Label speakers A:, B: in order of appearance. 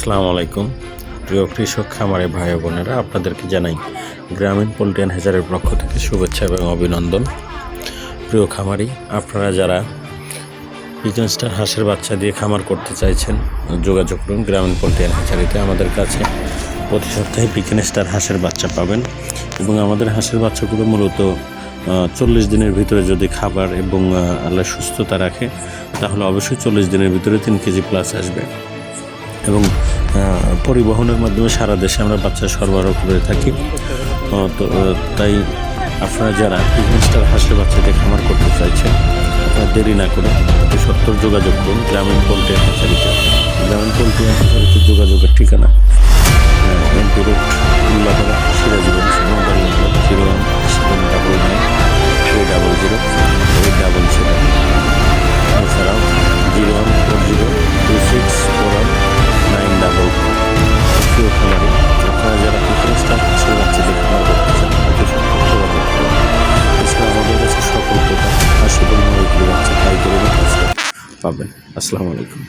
A: আসসালামু আলাইকুম। প্রিয় কৃষক, খামারে ভাই বোনেরা, আপনাদেরকে জানাই গ্রামীণ পোল্ট্রিয়ান হেজারের পক্ষ থেকে শুভেচ্ছা এবং অভিনন্দন। প্রিয় খামারি, আপনারা যারা পিজন হাঁসের বাচ্চা দিয়ে খামার করতে চাইছেন, যোগাযোগ করুন গ্রামীণ পোল্ট্রিয়ান হ্যাচারিতে। আমাদের কাছে প্রতি সপ্তাহে পিকেন হাঁসের বাচ্চা পাবেন এবং আমাদের হাঁসের বাচ্চাগুলো মূলত চল্লিশ দিনের ভিতরে যদি খাবার এবং আল্লাহ সুস্থতা রাখে, তাহলে অবশ্যই চল্লিশ দিনের ভিতরে তিন কেজি প্লাস আসবে। এবং পরিবহনের মাধ্যমে সারা দেশে আমরা বাচ্চা সরবরাহ করে থাকি। তো তাই আপনারা যারা বিজনেসটার হাসলে বাচ্চাদের খামার করতে চাইছেন দেরি না করে সত্তর যোগাযোগ করুন, গ্রামীণ পোল্ট্রি হাসারিতে গ্রামীণ পোল্ট্রি হাসারিতে যোগাযোগের ঠিকানা পাবেন। আসসালামু আলাইকুম।